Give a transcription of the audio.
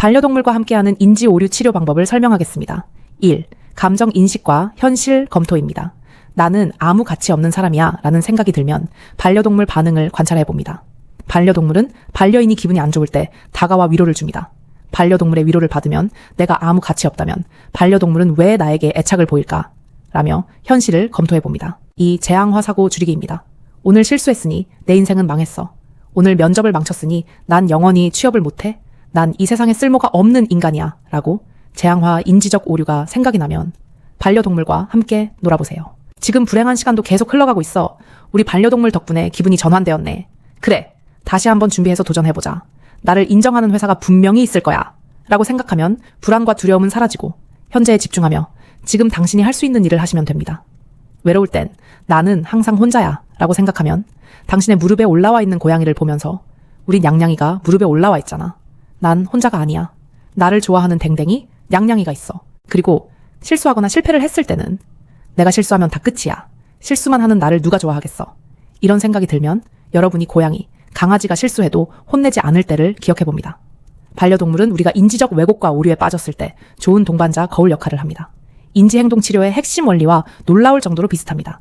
반려동물과 함께하는 인지 오류 치료 방법을 설명하겠습니다. 1. 감정 인식과 현실 검토입니다. 나는 아무 가치 없는 사람이야 라는 생각이 들면 반려동물 반응을 관찰해 봅니다. 반려동물은 반려인이 기분이 안 좋을 때 다가와 위로를 줍니다. 반려동물의 위로를 받으면 내가 아무 가치 없다면 반려동물은 왜 나에게 애착을 보일까? 라며 현실을 검토해 봅니다. 이 재앙화 사고 줄이기입니다. 오늘 실수했으니 내 인생은 망했어. 오늘 면접을 망쳤으니 난 영원히 취업을 못해? 난 이 세상에 쓸모가 없는 인간이야. 라고 재앙화 인지적 오류가 생각이 나면 반려동물과 함께 놀아보세요. 지금 불행한 시간도 계속 흘러가고 있어. 우리 반려동물 덕분에 기분이 전환되었네. 그래. 다시 한번 준비해서 도전해보자. 나를 인정하는 회사가 분명히 있을 거야. 라고 생각하면 불안과 두려움은 사라지고 현재에 집중하며 지금 당신이 할 수 있는 일을 하시면 됩니다. 외로울 땐 나는 항상 혼자야. 라고 생각하면 당신의 무릎에 올라와 있는 고양이를 보면서 우리 냥냥이가 무릎에 올라와 있잖아. 난 혼자가 아니야. 나를 좋아하는 댕댕이, 냥냥이가 있어. 그리고 실수하거나 실패를 했을 때는 내가 실수하면 다 끝이야. 실수만 하는 나를 누가 좋아하겠어. 이런 생각이 들면 여러분이 고양이, 강아지가 실수해도 혼내지 않을 때를 기억해 봅니다. 반려동물은 우리가 인지적 왜곡과 오류에 빠졌을 때 좋은 동반자 거울 역할을 합니다. 인지행동 치료의 핵심 원리와 놀라울 정도로 비슷합니다.